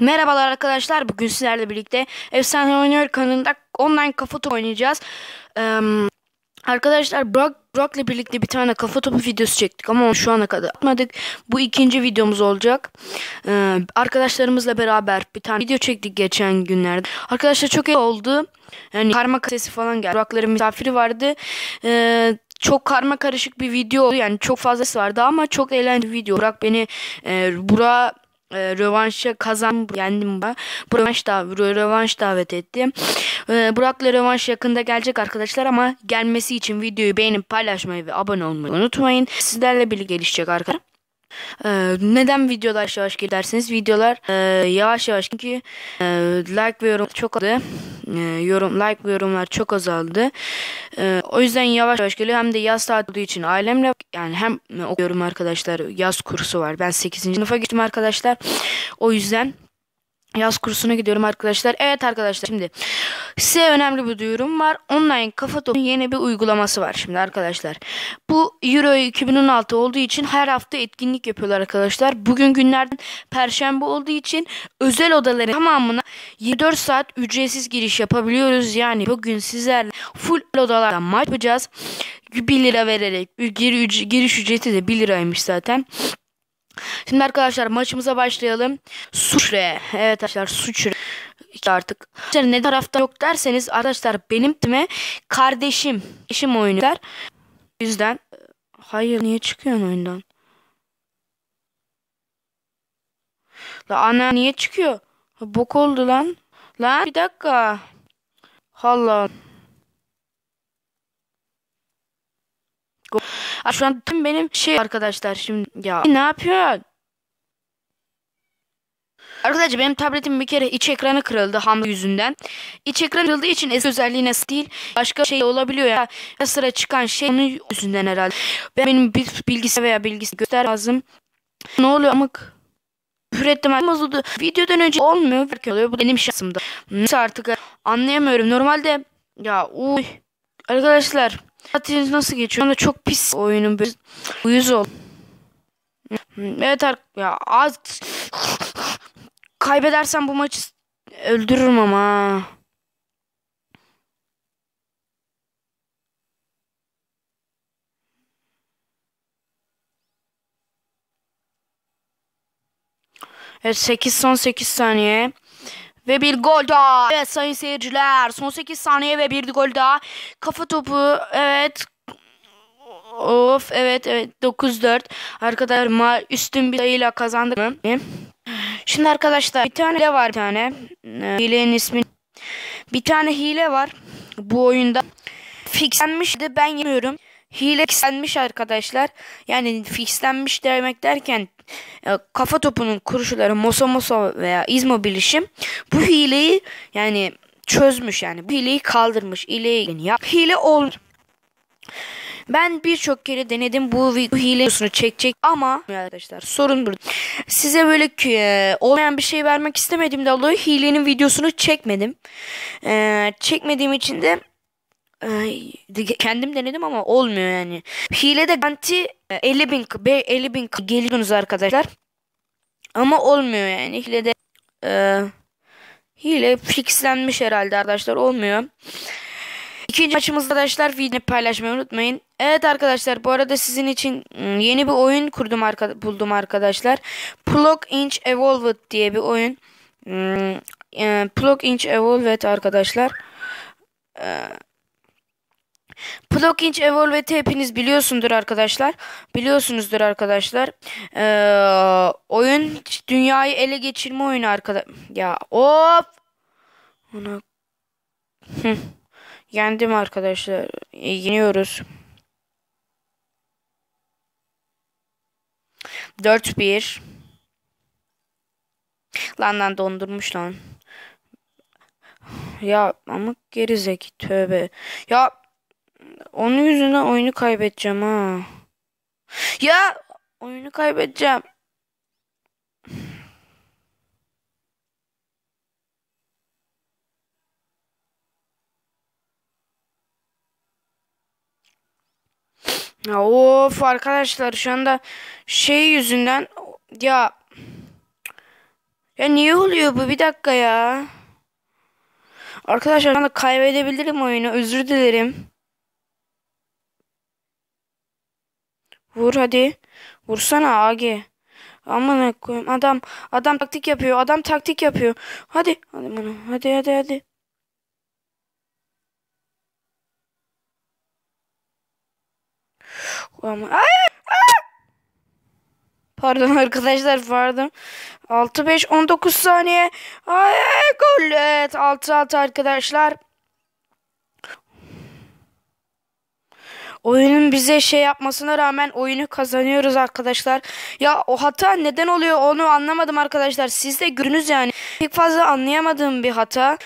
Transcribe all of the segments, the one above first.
Merhabalar arkadaşlar. Bugün sizlerle birlikte Efsane Oynuyor kanalında online kafa topu oynayacağız. Ee, arkadaşlar Brock, Brock'la birlikte bir tane kafa topu videosu çektik ama şu ana kadar atmadık. Bu ikinci videomuz olacak. Ee, arkadaşlarımızla beraber bir tane video çektik geçen günlerde. Arkadaşlar çok iyi oldu. Yani karma sesi falan geldi. Brock'ların misafiri vardı. Ee, çok karma karışık bir video oldu. Yani çok fazlası vardı ama çok eğlenceli video. Burak beni e, Burak'a e, rövanşa kazan yendim ben. Rövanş, da, rövanş davet ettim. E, Burak'la rövanş yakında gelecek arkadaşlar ama gelmesi için videoyu beğenip paylaşmayı ve abone olmayı unutmayın. Sizlerle birlikte gelişecek arkadaşlar. Ee, neden videolar yavaş yavaş gidersiniz? Videolar e, yavaş yavaş çünkü e, like ve yorum çok azaldı. E, yorum like yorumlar çok azaldı. E, o yüzden yavaş yavaş geliyor. Hem de yaz tatil olduğu için ailemle yani hem okuyorum arkadaşlar. Yaz kursu var. Ben 8. sınıfa gittim arkadaşlar. O yüzden Yaz kursuna gidiyorum arkadaşlar. Evet arkadaşlar şimdi size önemli bir duyurum var. Online kafa topu yeni bir uygulaması var şimdi arkadaşlar. Bu Euro 2016 olduğu için her hafta etkinlik yapıyorlar arkadaşlar. Bugün günlerden perşembe olduğu için özel odaların tamamına 24 saat ücretsiz giriş yapabiliyoruz. Yani bugün sizlerle full odalardan maç yapacağız. 1 lira vererek giriş ücreti de 1 liraymış zaten. Şimdi arkadaşlar maçımıza başlayalım. Suçre. Evet arkadaşlar Suçre. Artık ne tarafta yok derseniz arkadaşlar benim time kardeşim. Eşim oynuyor. O yüzden hayır niye çıkıyorsun oyundan? La ana niye çıkıyor? Bok oldu lan. Lan bir dakika. Allah. Şu an tüm benim şey arkadaşlar şimdi ya ne yapıyor? Arkadaşlar benim tabletim bir kere iç ekranı kırıldı ham yüzünden. İç ekran kırıldığı için eski özelliğine değil başka şey olabiliyor ya. ya sıra çıkan şey onun yüzünden herhalde. Ben benim bilgisi veya bilgisi göster lazım. Ne oluyor amık? Küfür ettim bozuldu. Videodan önce olmuyor. oluyor. Bu benim şansımda. Nasıl artık anlayamıyorum. Normalde ya uy. Arkadaşlar Tatiliniz nasıl geçiyor? Onda çok pis oyunun bir uyuz ol. Evet ya az kaybedersem bu maçı öldürürüm ama. Evet 8 son 8 saniye. Ve bir gol daha. Evet sayın seyirciler. Son 8 saniye ve bir gol daha. Kafa topu. Evet. Of evet evet 9-4. Arkadaşlar üstün bir sayıyla kazandık? Şimdi arkadaşlar bir tane hile var bir tane. Ee, hilenin ismi. Bir tane hile var. Bu oyunda. Fixlenmişti ben yemiyorum. Hile fixlenmiş arkadaşlar. Yani fixlenmiş demek derken e, kafa topunun kuruşları Moso Moso veya İzmo bilişim bu hileyi yani çözmüş yani bu hileyi kaldırmış hileyi yani yap hile ol ben birçok kere denedim bu, hilesini çekecek ama arkadaşlar sorun burada. Size böyle e, olmayan bir şey vermek istemedim de dolayı hilenin videosunu çekmedim. E, çekmediğim için de kendim denedim ama olmuyor yani. Hilede garanti 50 bin 50 bin geliyorsunuz arkadaşlar. Ama olmuyor yani. Hilede e, hile fixlenmiş herhalde arkadaşlar olmuyor. İkinci maçımızda arkadaşlar video paylaşmayı unutmayın. Evet arkadaşlar bu arada sizin için ıı, yeni bir oyun kurdum arka, buldum arkadaşlar. Plug Inch Evolved diye bir oyun. E, Plug Inch Evolved arkadaşlar. E, Plugin Evolve'yi hepiniz biliyorsundur arkadaşlar. Biliyorsunuzdur arkadaşlar. Ee, oyun dünyayı ele geçirme oyunu arkadaş. Ya hop. Ona... Yendim arkadaşlar. E, yeniyoruz. 4-1. Lan lan dondurmuş lan. Ya ama gerizek tövbe. Ya onun yüzünden oyunu kaybedeceğim ha. Ya oyunu kaybedeceğim. Ya of arkadaşlar şu anda şey yüzünden ya Ya niye oluyor bu? Bir dakika ya. Arkadaşlar ben de kaybedebilirim oyunu. Özür dilerim. Vur hadi. Vursana Agi. Aman koyayım. Adam adam taktik yapıyor. Adam taktik yapıyor. Hadi. Hadi bana. Hadi hadi hadi. Ama ay. Pardon arkadaşlar pardon. 6 5 19 saniye. Ay gol. Evet 6 6 arkadaşlar. Oyunun bize şey yapmasına rağmen oyunu kazanıyoruz arkadaşlar. Ya o hata neden oluyor onu anlamadım arkadaşlar. Siz de görünüz yani. Pek fazla anlayamadığım bir hata.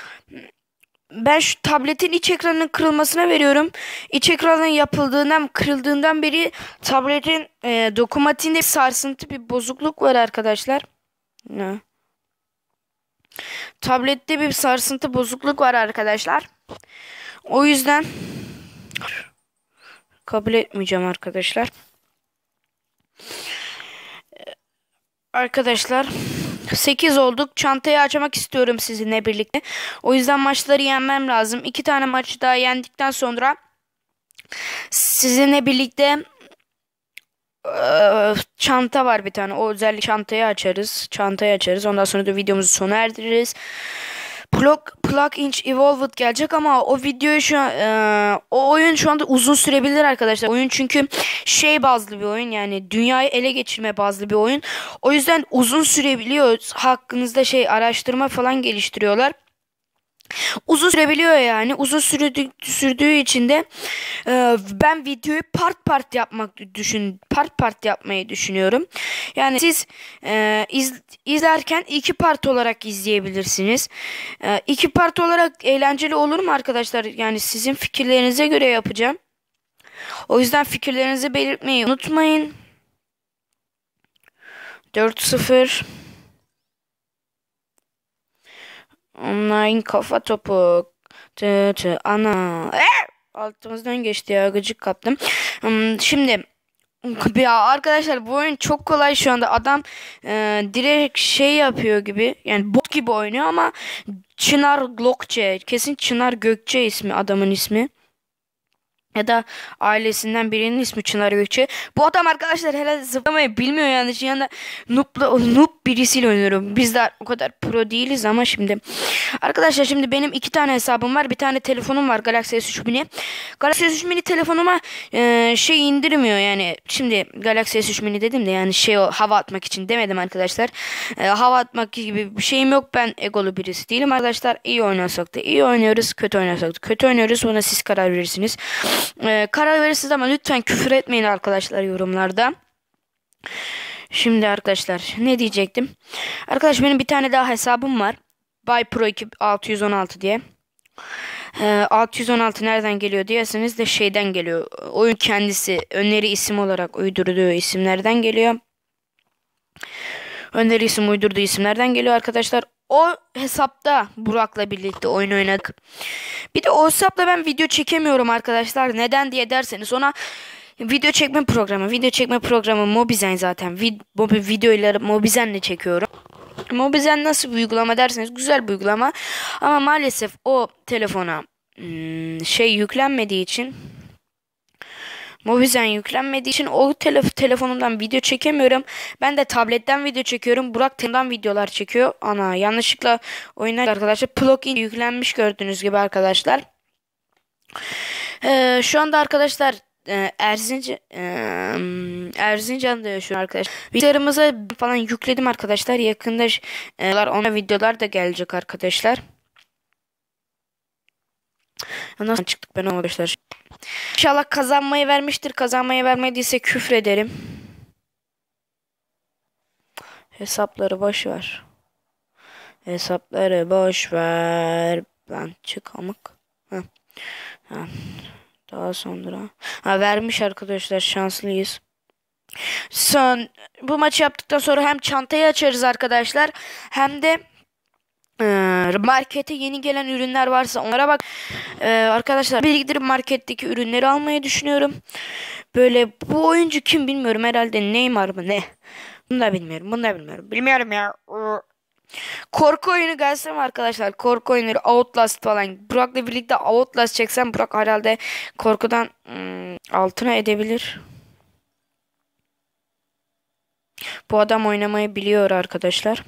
Ben şu tabletin iç ekranının kırılmasına veriyorum. İç ekranın yapıldığından kırıldığından beri tabletin e, dokumatiğinde sarsıntı bir bozukluk var arkadaşlar. Ne? Tablette bir sarsıntı bozukluk var arkadaşlar. O yüzden kabul etmeyeceğim arkadaşlar. Arkadaşlar 8 olduk. Çantayı açmak istiyorum sizinle birlikte. O yüzden maçları yenmem lazım. 2 tane maçı daha yendikten sonra sizinle birlikte çanta var bir tane. O özellik çantayı açarız. Çantayı açarız. Ondan sonra da videomuzu sona erdiririz. Plug, Plug Inch Evolved gelecek ama o videoyu şu an e, o oyun şu anda uzun sürebilir arkadaşlar. Oyun çünkü şey bazlı bir oyun yani dünyayı ele geçirme bazlı bir oyun. O yüzden uzun sürebiliyor. Hakkınızda şey araştırma falan geliştiriyorlar uzun sürebiliyor yani. Uzun sürdüğü, sürdüğü için de e, ben videoyu part part yapmak düşün part part yapmayı düşünüyorum. Yani siz e, iz, izlerken iki part olarak izleyebilirsiniz. E, iki part olarak eğlenceli olur mu arkadaşlar? Yani sizin fikirlerinize göre yapacağım. O yüzden fikirlerinizi belirtmeyi unutmayın. 4-0 Online kafa topu. Tı tı ana. Ee! Altımızdan geçti ya gıcık kaptım. Hmm, şimdi ya arkadaşlar bu oyun çok kolay şu anda. Adam e, direkt şey yapıyor gibi. Yani bot gibi oynuyor ama Çınar Glokçe. Kesin Çınar Gökçe ismi adamın ismi ya da ailesinden birinin ismi Çınar Gökçe. Bu adam arkadaşlar herhalde zıplamayı bilmiyor yani. Şu anda noob'la, noob birisiyle oynuyorum. Biz de o kadar pro değiliz ama şimdi. Arkadaşlar şimdi benim iki tane hesabım var. Bir tane telefonum var Galaxy S3 mini. Galaxy S3 mini telefonuma e, şey indirmiyor yani. Şimdi Galaxy S3 mini dedim de yani şey o hava atmak için demedim arkadaşlar. E, hava atmak gibi bir şeyim yok. Ben egolu birisi değilim arkadaşlar. İyi oynasak da iyi oynuyoruz. Kötü oynasak da kötü oynuyoruz. Buna siz karar verirsiniz. Ee, karar verirsiniz ama lütfen küfür etmeyin arkadaşlar yorumlarda. Şimdi arkadaşlar ne diyecektim? Arkadaş benim bir tane daha hesabım var. Bay Pro 616 diye. Ee, 616 nereden geliyor diyerseniz de şeyden geliyor. Oyun kendisi öneri isim olarak uydurduğu isimlerden geliyor. Öneri isim uydurduğu isimlerden geliyor arkadaşlar. O hesapta Burak'la birlikte oyun oynadık. Bir de o hesapla ben video çekemiyorum arkadaşlar. Neden diye derseniz ona video çekme programı. Video çekme programı Mobizen zaten. Vid mobi videoları Mobizen'le çekiyorum. Mobizen nasıl bir uygulama derseniz güzel bir uygulama. Ama maalesef o telefona hmm, şey yüklenmediği için Mobizen yüklenmediği için o telef telefonumdan video çekemiyorum. Ben de tabletten video çekiyorum. Burak Tem'den videolar çekiyor. Ana yanlışlıkla oyunlar arkadaşlar. Plugin yüklenmiş gördüğünüz gibi arkadaşlar. Ee, şu anda arkadaşlar e, Erzincan e, Erzincan'da yaşıyorum arkadaşlar. Bilgisayarımıza falan yükledim arkadaşlar. Yakında e, ona videolar da gelecek arkadaşlar. Nasıl çıktık ben arkadaşlar? İnşallah kazanmayı vermiştir. Kazanmayı vermediyse küfrederim. Hesapları boş ver. Hesapları boş ver. Lan çık amık. Ha. Ha. Daha sonra. Ha vermiş arkadaşlar şanslıyız. Son bu maçı yaptıktan sonra hem çantayı açarız arkadaşlar hem de markete yeni gelen ürünler varsa onlara bak. Ee, arkadaşlar bir gidip marketteki ürünleri almayı düşünüyorum. Böyle bu oyuncu kim bilmiyorum herhalde Neymar mı ne? Bunu da bilmiyorum. Bunu da bilmiyorum. Bilmiyorum ya. korku oyunu gelse mi arkadaşlar? Korku oyunları Outlast falan. Burak'la birlikte Outlast çeksem Burak herhalde korkudan hmm, altına edebilir. Bu adam oynamayı biliyor arkadaşlar.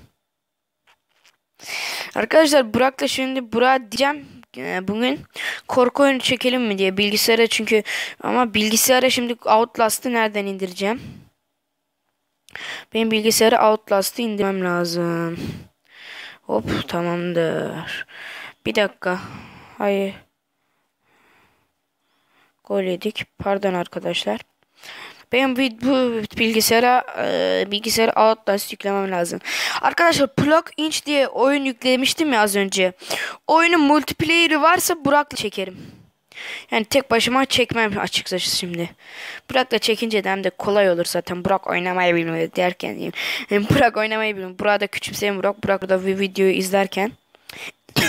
Arkadaşlar Burak'la şimdi Burak diyeceğim e, bugün korku oyunu çekelim mi diye bilgisayara çünkü ama bilgisayara şimdi Outlast'ı nereden indireceğim? Benim bilgisayara Outlast'ı indirmem lazım. Hop tamamdır. Bir dakika. Hayır. Gol yedik. Pardon arkadaşlar. Benim bu, bu bilgisayara e, bilgisayara Outlast yüklemem lazım. Arkadaşlar Plug Inch diye oyun yüklemiştim ya az önce. Oyunun multiplayer'ı varsa Burak'la çekerim. Yani tek başıma çekmem açıkçası şimdi. Burak'la çekince de hem de kolay olur zaten. Burak oynamayı bilmiyor derken diyeyim. Yani Burak oynamayı bilmiyor. Burak'ı da küçümseyen Burak. Burak da bir videoyu izlerken.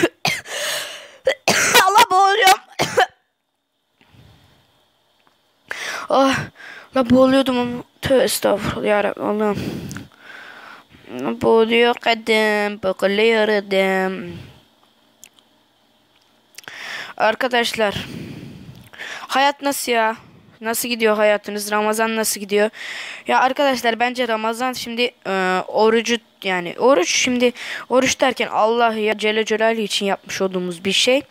Allah boğuluyorum. oh. La boğuluyordum ama tövbe estağfurullah yarabbim Allah'ım. Boğuluyor kadın, boğuluyordum. Arkadaşlar, hayat nasıl ya? Nasıl gidiyor hayatınız? Ramazan nasıl gidiyor? Ya arkadaşlar bence Ramazan şimdi e, orucu yani oruç şimdi oruç derken Allah ya Celle Celaluhu için yapmış olduğumuz bir şey.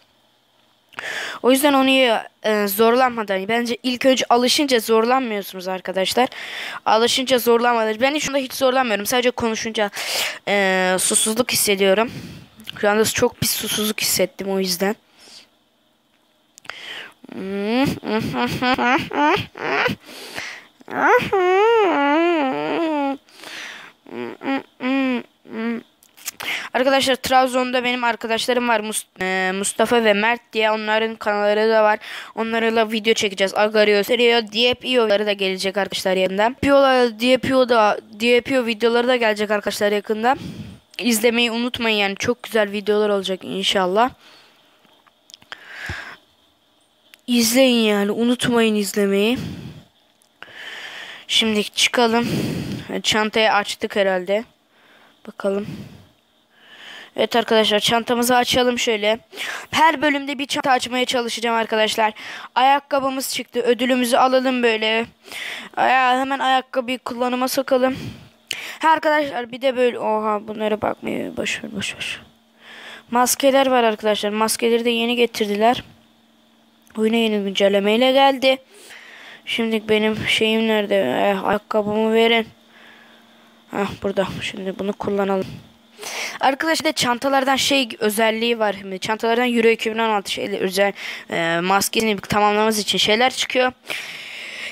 O yüzden onu e, zorlanmadan bence ilk önce alışınca zorlanmıyorsunuz arkadaşlar. Alışınca zorlanmadan. Ben şu anda hiç zorlanmıyorum. Sadece konuşunca e, susuzluk hissediyorum. Şu anda çok bir susuzluk hissettim o yüzden. Arkadaşlar Trabzon'da benim arkadaşlarım var e, Mustafa ve Mert diye onların kanalları da var. Onlarla video çekeceğiz. Agario, Serio, DPO'ları da gelecek arkadaşlar yakında. DPO'lar, DPO da DPO videoları da gelecek arkadaşlar yakında. İzlemeyi unutmayın yani çok güzel videolar olacak inşallah. İzleyin yani unutmayın izlemeyi. Şimdi çıkalım. Çantayı açtık herhalde. Bakalım. Evet arkadaşlar çantamızı açalım şöyle. Her bölümde bir çanta açmaya çalışacağım arkadaşlar. Ayakkabımız çıktı. Ödülümüzü alalım böyle. Aya hemen ayakkabıyı kullanıma sokalım. Ha arkadaşlar bir de böyle oha bunlara bakmayı boş ver boş ver. Maskeler var arkadaşlar. Maskeleri de yeni getirdiler. Oyuna yeni güncellemeyle geldi. Şimdi benim şeyim nerede? Eh, ayakkabımı verin. Hah burada. Şimdi bunu kullanalım. Arkadaşlar çantalardan şey özelliği var. Şimdi çantalardan Euro 2016 şeyler özel e, maskesini tamamlaması için şeyler çıkıyor.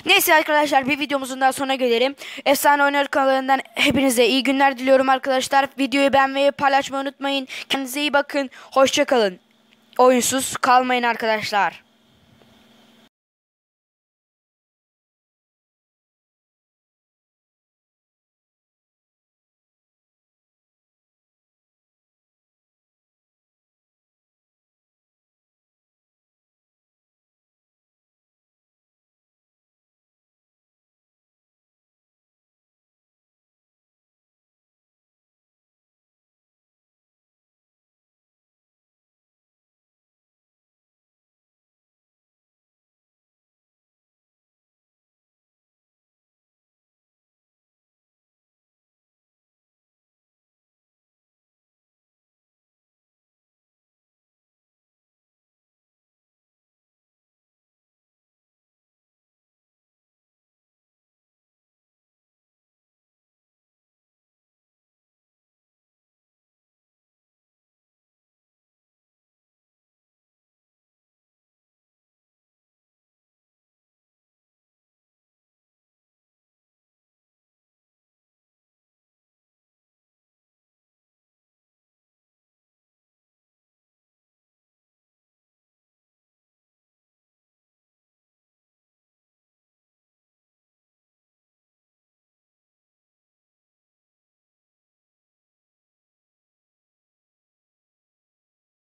Neyse arkadaşlar bir videomuzun daha sonuna gelelim. Efsane Oynar kanalından hepinize iyi günler diliyorum arkadaşlar. Videoyu beğenmeyi paylaşmayı unutmayın. Kendinize iyi bakın. Hoşçakalın. Oyunsuz kalmayın arkadaşlar.